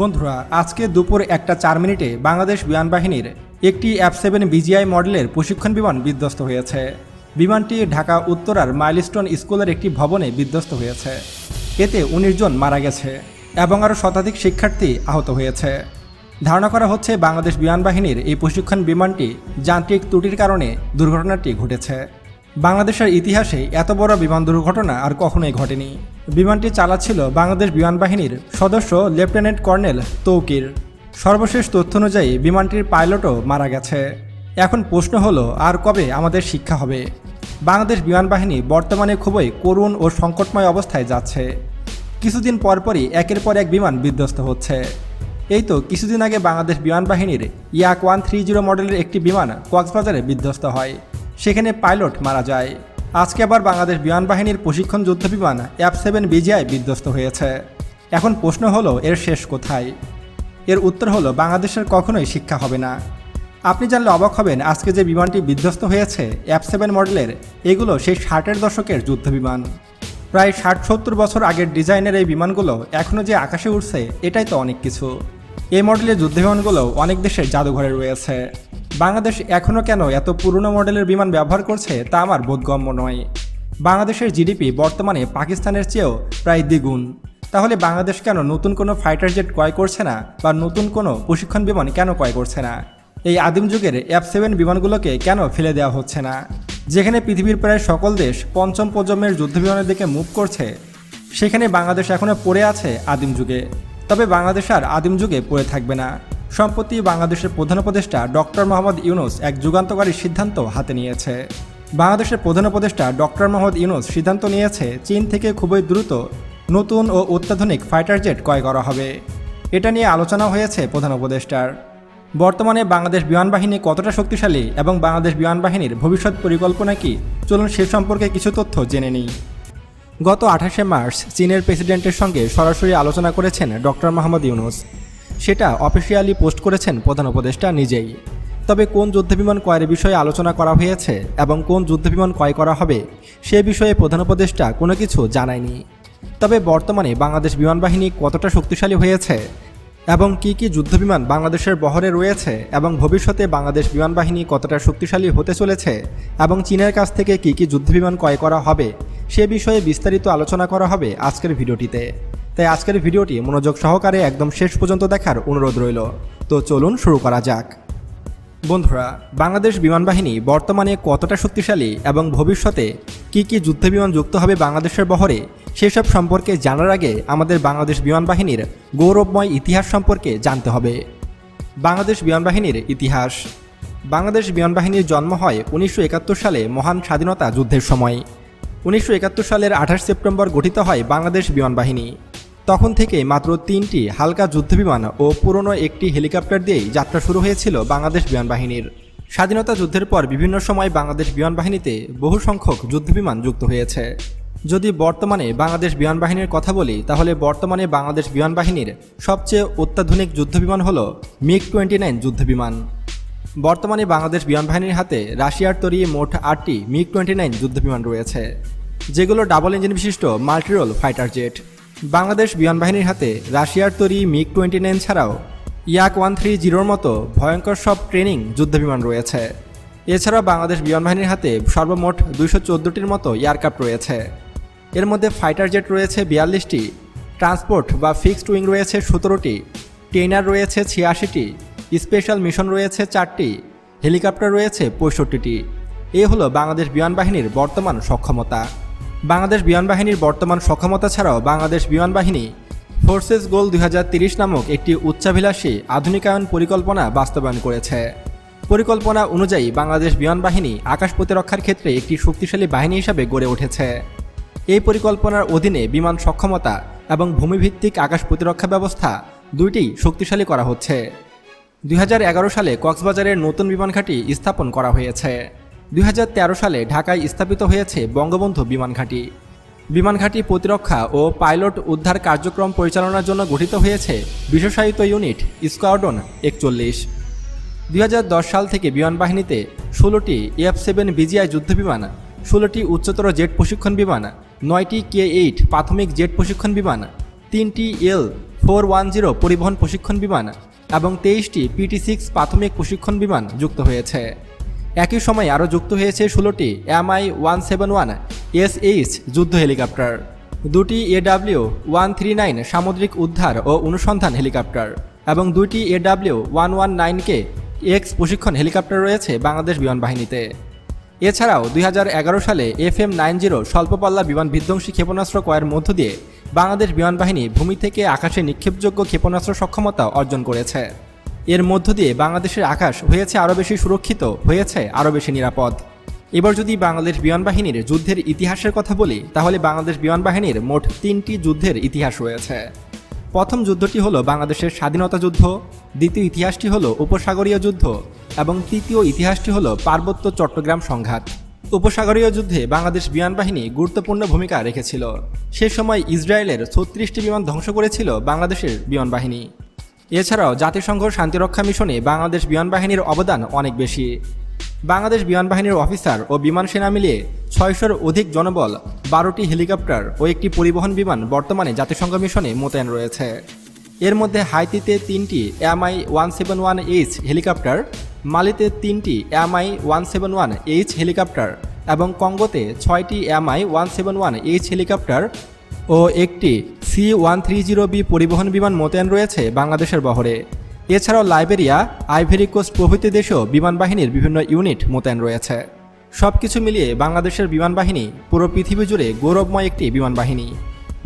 বন্ধুরা, আজকে দুপুর একটা চার মিনিটে বাংলাদেশ বিমান বাহিনীর একটি অ্যাপ সেভেন বিজিআই মডেলের প্রশিক্ষণ বিমান বিধ্বস্ত হয়েছে। বিমানটি ঢাকা উত্তরার মাইলস্টোন স্কুলের একটি ভবনে বিধ্বস্ত হয়েছে। এতে উনিশ জন মারা গেছে এবং আরও শতাধিক শিক্ষার্থী আহত হয়েছে। ধারণা করা হচ্ছে বাংলাদেশ বিমান বাহিনীর এই প্রশিক্ষণ বিমানটি যান্ত্রিক ত্রুটির কারণে দুর্ঘটনাটি ঘটেছে। বাংলাদেশের ইতিহাসে এত বড় বিমান দুর্ঘটনা আর কখনোই ঘটেনি। বিমানটি চালাচ্ছিল বাংলাদেশ বিমান বাহিনীর সদস্য লেফটেন্যান্ট কর্নেল তৌকির। সর্বশেষ তথ্য অনুযায়ী বিমানটির পাইলটও মারা গেছে। এখন প্রশ্ন হলো, আর কবে আমাদের শিক্ষা হবে? বাংলাদেশ বিমান বাহিনী বর্তমানে খুবই করুণ ও সংকটময় অবস্থায় যাচ্ছে। কিছুদিন পরপরই একের পর এক বিমান বিধ্বস্ত হচ্ছে। এই তো কিছুদিন আগে বাংলাদেশ বিমান বাহিনীর ইয়াক ওয়ান থ্রি জিরো মডেলের একটি বিমান কক্সবাজারে বিধ্বস্ত হয়। সেখানে পাইলট মারা যায়। আজকে আবার বাংলাদেশ বিমান বাহিনীর প্রশিক্ষণ যুদ্ধ বিমান অ্যাপ সেভেন বিজিআই বিধ্বস্ত হয়েছে। এখন প্রশ্ন হলো, এর শেষ কোথায়? এর উত্তর হলো, বাংলাদেশের কখনোই শিক্ষা হবে না। আপনি জানলে অবাক হবেন, আজকে যে বিমানটি বিধ্বস্ত হয়েছে অ্যাপ সেভেন মডেলের, এগুলো সেই ষাটের দশকের যুদ্ধ বিমান প্রায় ষাট সত্তর বছর আগের ডিজাইনের এই বিমানগুলো এখনও যে আকাশে উঠছে এটাই তো অনেক কিছু। এই মডেলের যুদ্ধ বিমানগুলো অনেক দেশের জাদুঘরে রয়েছে। বাংলাদেশ এখনও কেন এত পুরনো মডেলের বিমান ব্যবহার করছে তা আমার বোধগম্য নয়। বাংলাদেশের জিডিপি বর্তমানে পাকিস্তানের চেয়েও প্রায় দ্বিগুণ। তাহলে বাংলাদেশ কেন নতুন কোনো ফাইটার জেট ক্রয় করছে না বা নতুন কোনো প্রশিক্ষণ বিমান কেন ক্রয় করছে না? এই আদিম যুগের এফ সেভেন বিমানগুলোকে কেন ফেলে দেওয়া হচ্ছে না? যেখানে পৃথিবীর প্রায় সকল দেশ পঞ্চম প্রজন্মের যুদ্ধ বিমানের দিকে মুভ করছে, সেখানে বাংলাদেশ এখনও পড়ে আছে আদিম যুগে। তবে বাংলাদেশ আর আদিম যুগে পড়ে থাকবে না। সম্প্রতি বাংলাদেশের প্রধান উপদেষ্টা ডক্টর মোহাম্মদ ইউনুস এক যুগান্তকারী সিদ্ধান্ত হাতে নিয়েছে। বাংলাদেশের প্রধান উপদেষ্টা ডক্টর মোহাম্মদ ইউনুস সিদ্ধান্ত নিয়েছে, চীন থেকে খুবই দ্রুত নতুন ও অত্যাধুনিক ফাইটার জেট ক্রয় করা হবে। এটা নিয়ে আলোচনা হয়েছে প্রধান উপদেষ্টার। বর্তমানে বাংলাদেশ বিমান বাহিনী কতটা শক্তিশালী এবং বাংলাদেশ বিমান বাহিনীর ভবিষ্যৎ পরিকল্পনা কি? চলুন সে সম্পর্কে কিছু তথ্য জেনে নিই। গত আঠাশে মার্চ চীনের প্রেসিডেন্টের সঙ্গে সরাসরি আলোচনা করেছেন ডক্টর মোহাম্মদ ইউনুস। সেটা অফিসিয়ালি পোস্ট করেছেন প্রধান উপদেষ্টা নিজেই। তবে কোন যুদ্ধবিমান ক্রয়ের বিষয়ে আলোচনা করা হয়েছে এবং কোন যুদ্ধবিমান ক্রয় করা হবে, সে বিষয়ে প্রধান উপদেষ্টা কোনো কিছু জানায়নি। তবে বর্তমানে বাংলাদেশ বিমান বাহিনী কতটা শক্তিশালী হয়েছে এবং কি কি যুদ্ধবিমান বাংলাদেশের বহরে রয়েছে এবং ভবিষ্যতে বাংলাদেশ বিমান বাহিনী কতটা শক্তিশালী হতে চলেছে এবং চীনের কাছ থেকে কি কি যুদ্ধবিমান ক্রয় করা হবে, সে বিষয়ে বিস্তারিত আলোচনা করা হবে আজকের ভিডিওটিতে। তাই আজকের ভিডিওটি মনোযোগ সহকারে একদম শেষ পর্যন্ত দেখার অনুরোধ রইল। তো চলুন শুরু করা যাক। বন্ধুরা, বাংলাদেশ বিমান বাহিনী বর্তমানে কতটা শক্তিশালী এবং ভবিষ্যতে কি কি যুদ্ধবিমান যুক্ত হবে বাংলাদেশের বহরে, সেসব সম্পর্কে জানার আগে আমাদের বাংলাদেশ বিমান বাহিনীর গৌরবময় ইতিহাস সম্পর্কে জানতে হবে। বাংলাদেশ বিমান বাহিনীর ইতিহাস। বাংলাদেশ বিমান বাহিনীর জন্ম হয় উনিশশো একাত্তর সালে মহান স্বাধীনতা যুদ্ধের সময়। উনিশশো একাত্তর সালের আঠাশ সেপ্টেম্বর গঠিত হয় বাংলাদেশ বিমান বাহিনী। তখন থেকে মাত্র তিনটি হালকা যুদ্ধবিমান ও পুরনো একটি হেলিকপ্টার দিয়েই যাত্রা শুরু হয়েছিল বাংলাদেশ বিমান বাহিনীর। স্বাধীনতা যুদ্ধের পর বিভিন্ন সময় বাংলাদেশ বিমান বাহিনীতে বহু সংখ্যক যুদ্ধবিমান যুক্ত হয়েছে। যদি বর্তমানে বাংলাদেশ বিমান বাহিনীর কথা বলি, তাহলে বর্তমানে বাংলাদেশ বিমান বাহিনীর সবচেয়ে অত্যাধুনিক যুদ্ধবিমান হল মিগ টোয়েন্টি নাইন যুদ্ধবিমান। বর্তমানে বাংলাদেশ বিমান বাহিনীর হাতে রাশিয়ার তৈরি মোট আটটি মিগ টোয়েন্টি নাইন যুদ্ধবিমান রয়েছে, যেগুলো ডাবল ইঞ্জিন বিশিষ্ট মাল্টিরোল ফাইটার জেট। বাংলাদেশ বিমান বাহিনীর হাতে রাশিয়ার তৈরি মিগ টোয়েন্টি নাইন ছাড়াও ইয়াক ওয়ান থ্রি জিরোর মতো ভয়ঙ্কর সব ট্রেনিং যুদ্ধবিমান রয়েছে। এছাড়াও বাংলাদেশ বিমান বাহিনীর হাতে সর্বমোট দুইশো চোদ্দোটির মতো এয়ারক্রাফট রয়েছে। এর মধ্যে ফাইটার জেট রয়েছে বিয়াল্লিশটি, ট্রান্সপোর্ট বা ফিক্সড উইং রয়েছে সতেরোটি ট্রেনার রয়েছে ছিয়াশিটি, স্পেশাল মিশন রয়েছে চারটি, হেলিকপ্টার রয়েছে পঁয়ষট্টিটি। এই হলো বাংলাদেশ বিমান বাহিনীর বর্তমান সক্ষমতা। বাংলাদেশ বিমান বাহিনীর বর্তমান সক্ষমতা ছাড়াও বাংলাদেশ বিমান বাহিনী ফোর্সেস গোল দুই নামক একটি উচ্চাভিলাষী আধুনিকায়ন পরিকল্পনা বাস্তবায়ন করেছে। পরিকল্পনা অনুযায়ী বাংলাদেশ বিমান বাহিনী আকাশ প্রতিরক্ষার ক্ষেত্রে একটি শক্তিশালী বাহিনী হিসাবে গড়ে উঠেছে। এই পরিকল্পনার অধীনে বিমান সক্ষমতা এবং ভূমিভিত্তিক আকাশ প্রতিরক্ষা ব্যবস্থা দুইটি শক্তিশালী করা হচ্ছে। দু হাজার এগারো সালে কক্সবাজারের নতুন বিমান ঘাঁটি স্থাপন করা হয়েছে। দুই হাজার তেরো সালে ঢাকায় স্থাপিত হয়েছে বঙ্গবন্ধু বিমান ঘাঁটি। বিমান ঘাঁটি প্রতিরক্ষা ও পাইলট উদ্ধার কার্যক্রম পরিচালনার জন্য গঠিত হয়েছে বিশেষায়িত ইউনিট স্কোয়াডন একচল্লিশ। দুই সাল থেকে বিমান বাহিনীতে ষোলোটি এফ সেভেন বিজিআই যুদ্ধবিমান, ষোলোটি উচ্চতর জেট প্রশিক্ষণ বিমান, নয়টি কে এইট প্রাথমিক জেট প্রশিক্ষণ বিমান, তিনটি এল ফোর ওয়ান জিরো পরিবহন প্রশিক্ষণ বিমান এবং তেইশটি পিটি সিক্স প্রাথমিক প্রশিক্ষণ বিমান যুক্ত হয়েছে। একই সময় আরও যুক্ত হয়েছে ষোলোটি MI one seven one SH যুদ্ধ হেলিকপ্টার, দুটি এডাব্লিউ ওয়ান থ্রি নাইন সামুদ্রিক উদ্ধার ও অনুসন্ধান হেলিকপ্টার এবং দুইটি AW one one nine K X প্রশিক্ষণ হেলিকপ্টার রয়েছে বাংলাদেশ বিমান বাহিনীতে। এছাড়াও দুই হাজার এগারো সালে এফ এম নাইন জিরো স্বল্পপাল্লা বিমান বিধ্বংসী ক্ষেপণাস্ত্র ক্রয়ের মধ্য দিয়ে বাংলাদেশ বিমান বাহিনী ভূমি থেকে আকাশে নিক্ষেপযোগ্য ক্ষেপণাস্ত্র সক্ষমতা অর্জন করেছে। এর মধ্য দিয়ে বাংলাদেশের আকাশ হয়েছে আরও বেশি সুরক্ষিত, হয়েছে আরও বেশি নিরাপদ। এবার যদি বাংলাদেশ বিমান বাহিনীর যুদ্ধের ইতিহাসের কথা বলি, তাহলে বাংলাদেশ বিমান বাহিনীর মোট তিনটি যুদ্ধের ইতিহাস রয়েছে। প্রথম যুদ্ধটি হলো বাংলাদেশের স্বাধীনতা যুদ্ধ, দ্বিতীয় ইতিহাসটি হলো উপসাগরীয় যুদ্ধ, এবং তৃতীয় ইতিহাসটি হলো পার্বত্য চট্টগ্রাম সংঘাত। উপসাগরীয় যুদ্ধে বাংলাদেশ বিমান বাহিনী গুরুত্বপূর্ণ ভূমিকা রেখেছিল। সে সময় ইসরায়েলের ছত্রিশটি বিমান ধ্বংস করেছিল বাংলাদেশের বিমান বাহিনী। এছাড়াও জাতিসংঘ শান্তিরক্ষা মিশনে বাংলাদেশ বিমান বাহিনীর অবদান অনেক বেশি। বাংলাদেশ বিমান বাহিনীর অফিসার ও বিমান সেনা মিলিয়ে ছয়শোর অধিক জনবল, বারোটি হেলিকপ্টার ও একটি পরিবহন বিমান বর্তমানে জাতিসংঘ মিশনে মোতায়েন রয়েছে। এর মধ্যে হাইতিতে তিনটি MI one seven one H helicopter, মালিতে তিনটি MI one seven one H helicopter এবং কঙ্গোতে ছয়টি MI one seven one H helicopter ও একটি C one three zero B পরিবহন বিমান মোতায়েন রয়েছে বাংলাদেশের বহরে। এছাড়াও লাইবেরিয়া, আইভেরি কোস্ট প্রভৃতি দেশেও বিমান বাহিনীর বিভিন্ন ইউনিট মোতায়েন রয়েছে। সব কিছু মিলিয়ে বাংলাদেশের বিমান বাহিনী পুরো পৃথিবী জুড়ে গৌরবময় একটি বিমান বাহিনী।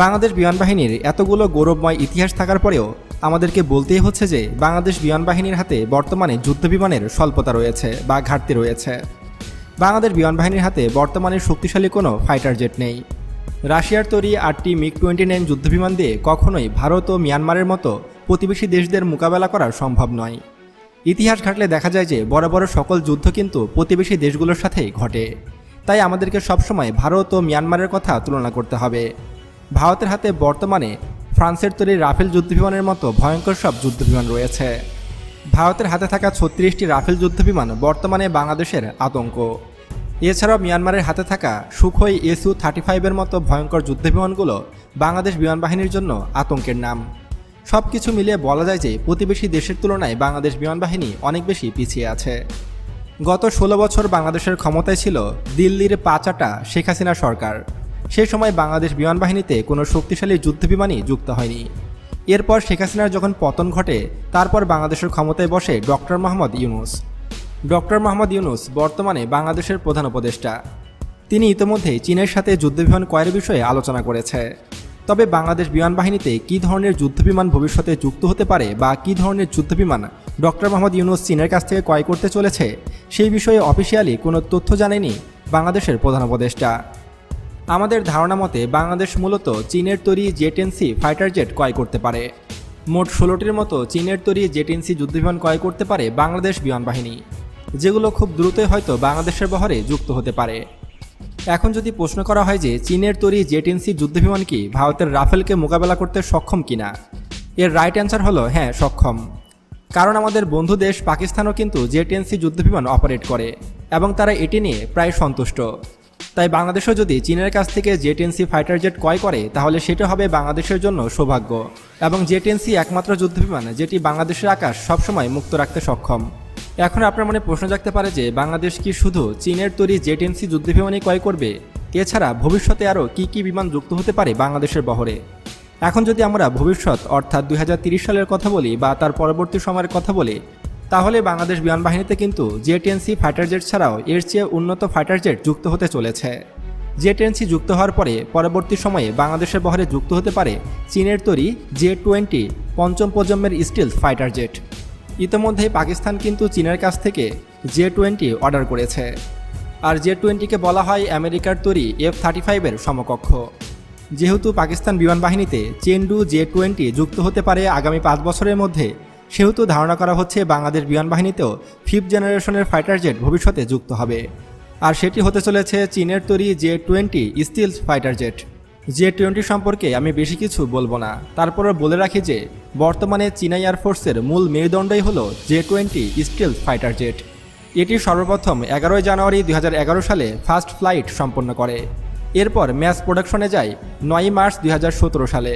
বাংলাদেশ বিমান বাহিনীর এতগুলো গৌরবময় ইতিহাস থাকার পরেও আমাদেরকে বলতেই হচ্ছে যে বাংলাদেশ বিমান বাহিনীর হাতে বর্তমানে যুদ্ধ বিমানের স্বল্পতা রয়েছে বা ঘাটতি রয়েছে। বাংলাদেশ বিমান বাহিনীর হাতে বর্তমানে শক্তিশালী কোনো ফাইটার জেট নেই। রাশিয়ার তৈরি আটটি মিগ টোয়েন্টি নাইন যুদ্ধবিমান দিয়ে কখনোই ভারত ও মিয়ানমারের মতো প্রতিবেশী দেশদের মোকাবেলা করা সম্ভব নয়। ইতিহাস ঘাটলে দেখা যায় যে বড় বড় সকল যুদ্ধ কিন্তু প্রতিবেশী দেশগুলোর সাথেই ঘটে। তাই আমাদেরকে সবসময় ভারত ও মিয়ানমারের কথা তুলনা করতে হবে। ভারতের হাতে বর্তমানে ফ্রান্সের তৈরি রাফেল যুদ্ধবিমানের মতো ভয়ঙ্কর সব যুদ্ধবিমান রয়েছে। ভারতের হাতে থাকা ছত্রিশটি রাফেল যুদ্ধবিমান বর্তমানে বাংলাদেশের আতঙ্ক। এছাড়াও মিয়ানমারের হাতে থাকা সুখই এসু থার্টি ফাইভের মতো ভয়ঙ্কর যুদ্ধবিমানগুলো বাংলাদেশ বিমান বাহিনীর জন্য আতঙ্কের নাম। সব কিছু মিলিয়ে বলা যায় যে প্রতিবেশী দেশের তুলনায় বাংলাদেশ বিমান বাহিনী অনেক বেশি পিছিয়ে আছে। গত ষোলো বছর বাংলাদেশের ক্ষমতায় ছিল দিল্লির পাচাটা শেখ হাসিনা সরকার। সে সময় বাংলাদেশ বিমান বাহিনীতে কোনো শক্তিশালী যুদ্ধবিমানই যুক্ত হয়নি। এরপর শেখ হাসিনার যখন পতন ঘটে, তারপর বাংলাদেশের ক্ষমতায় বসে ডক্টর মোহাম্মদ ইউনুস। ডক্টর মোহাম্মদ ইউনুস বর্তমানে বাংলাদেশের প্রধান উপদেষ্টা। তিনি ইতোমধ্যেই চীনের সাথে যুদ্ধবিমান ক্রয়ের বিষয়ে আলোচনা করেছে। তবে বাংলাদেশ বিমান বাহিনীতে কী ধরনের যুদ্ধবিমান ভবিষ্যতে যুক্ত হতে পারে বা কী ধরনের যুদ্ধবিমান ডক্টর মোহাম্মদ ইউনুস চীনের কাছ থেকে ক্রয় করতে চলেছে, সেই বিষয়ে অফিসিয়ালি কোনো তথ্য জানেনি বাংলাদেশের প্রধান উপদেষ্টা। আমাদের ধারণা মতে বাংলাদেশ মূলত চীনের তৈরি জেটেন্সি ফাইটার জেট ক্রয় করতে পারে। মোট ষোলোটির মতো চীনের তৈরি জেটেন্সি যুদ্ধবিমান ক্রয় করতে পারে বাংলাদেশ বিমান বাহিনী। যেগুলো খুব দ্রুতই হয়তো বাংলাদেশের বহরে যুক্ত হতে পারে। এখন যদি প্রশ্ন করা হয় যে চীনের তৈরি জেটেন্সি যুদ্ধবিমান কি ভারতের রাফেলকে মোকাবেলা করতে সক্ষম কিনা, এর রাইট অ্যান্সার হলো হ্যাঁ সক্ষম। কারণ আমাদের বন্ধু দেশ পাকিস্তানও কিন্তু জেটেন্সি যুদ্ধবিমান অপারেট করে এবং তারা এটি নিয়ে প্রায় সন্তুষ্ট। তাই বাংলাদেশও যদি চীনের কাছ থেকে জেটেন্সি ফাইটার জেট ক্রয় করে, তাহলে সেটা হবে বাংলাদেশের জন্য সৌভাগ্য এবং জেটিএনসি একমাত্র যুদ্ধবিমান যেটি বাংলাদেশের আকাশ সবসময় মুক্ত রাখতে সক্ষম। এখন আপনার মনে প্রশ্ন জাগতে পারে যে বাংলাদেশ কি শুধু চীনের তৈরি জেটেন্সি যুদ্ধবিমানই ক্রয় করবে? এছাড়া ভবিষ্যতে আরও কী কী বিমান যুক্ত হতে পারে বাংলাদেশের বহরে? এখন যদি আমরা ভবিষ্যৎ, অর্থাৎ দুই সালের কথা বলি বা তার পরবর্তী সময়ের কথা বলি, তাহলে বাংলাদেশ বিমান বাহিনীতে কিন্তু জেটেন্সি ফাইটার জেট ছাড়াও এর চেয়ে উন্নত ফাইটার জেট যুক্ত হতে চলেছে। জেটেন্সি যুক্ত হওয়ার পরে পরবর্তী সময়ে বাংলাদেশের বহরে যুক্ত হতে পারে চীনের তৈরি জে টোয়েন্টি পঞ্চম প্রজন্মের স্টিল ফাইটার জেট। ইতিমধ্যেই পাকিস্তান কিন্তু চীনের কাছ থেকে জে টোয়েন্টি অর্ডার করেছে। আর জে টোয়েন্টিকে বলা হয় আমেরিকার তৈরি এফ থার্টি ফাইভের সমকক্ষ। যেহেতু পাকিস্তান বিমান বাহিনীতে চেন্ডু জে টোয়েন্টি যুক্ত হতে পারে আগামী পাঁচ বছরের মধ্যে, সেহেতু ধারণা করা হচ্ছে বাংলাদেশ বিমান বাহিনীতেও ফিফথ জেনারেশনের ফাইটার জেট ভবিষ্যতে যুক্ত হবে। আর সেটি হতে চলেছে চীনের তৈরি J twenty stealth fighter jet. J twenty সম্পর্কে আমি বেশি কিছু বলব না। তারপরে বলে রাখি যে, বর্তমানে চীনা এয়ারফোর্সের মূল মেরুদণ্ডই হল J twenty stealth fighter jet এটি সর্বপ্রথম এগারোই জানুয়ারি দুই হাজার এগারো সালে ফার্স্ট ফ্লাইট সম্পন্ন করে। এরপর ম্যাচ প্রোডাকশনে যায় নয়ই মার্চ দুই হাজার সতেরো সালে।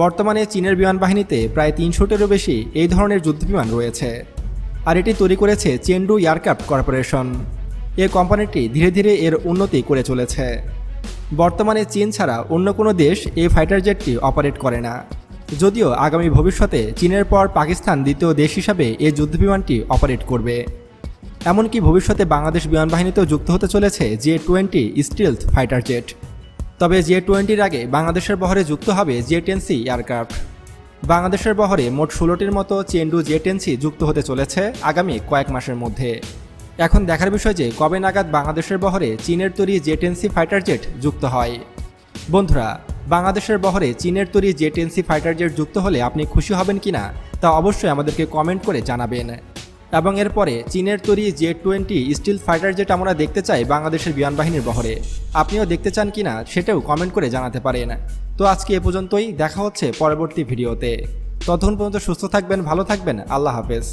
বর্তমানে চীনের বিমান বাহিনীতে প্রায় তিনশোটিরও বেশি এই ধরনের যুদ্ধবিমান রয়েছে। আর এটি তৈরি করেছে চেন্ডু এয়ারক্রাফট কর্পোরেশন এ কোম্পানিটি ধীরে ধীরে এর উন্নতি করে চলেছে। বর্তমানে চীন ছাড়া অন্য কোনো দেশ এই ফাইটার জেটটি অপারেট করে না। যদিও আগামী ভবিষ্যতে চীনের পর পাকিস্তান দ্বিতীয় দেশ হিসাবে এই যুদ্ধবিমানটি অপারেট করবে। এমনকি ভবিষ্যতে বাংলাদেশ বিমান বাহিনীতেও যুক্ত হতে চলেছে J twenty stealth fighter jet. তবে জে টোয়েন্টির আগে বাংলাদেশের বহরে যুক্ত হবে জে টেন সি এয়ারক্রাফট। বাংলাদেশের বহরে মোট ষোলোটির মতো চেন্ডু জে টেন সি যুক্ত হতে চলেছে আগামী কয়েক মাসের মধ্যে। এখন দেখার বিষয় যে কবে নাগাদ বাংলাদেশের বহরে চীনের তৈরি J ten C fighter jet যুক্ত হয়। বন্ধুরা, বাংলাদেশের বহরে চীনের তৈরি জে টেন ফাইটার জেট যুক্ত হলে আপনি খুশি হবেন কিনা তা অবশ্যই আমাদেরকে কমেন্ট করে জানাবেন। এবং এরপরে চীনের তৈরি J twenty stealth fighter jet আমরা দেখতে চাই বাংলাদেশের বিমান বাহিনীর বহরে। আপনিও দেখতে চান কিনা সেটাও কমেন্ট করে জানাতে পারেন। তো আজকে এ পর্যন্তই, দেখা হচ্ছে পরবর্তী ভিডিওতে। ততক্ষণ পর্যন্ত সুস্থ থাকবেন, ভালো থাকবেন, আল্লাহ হাফেজ।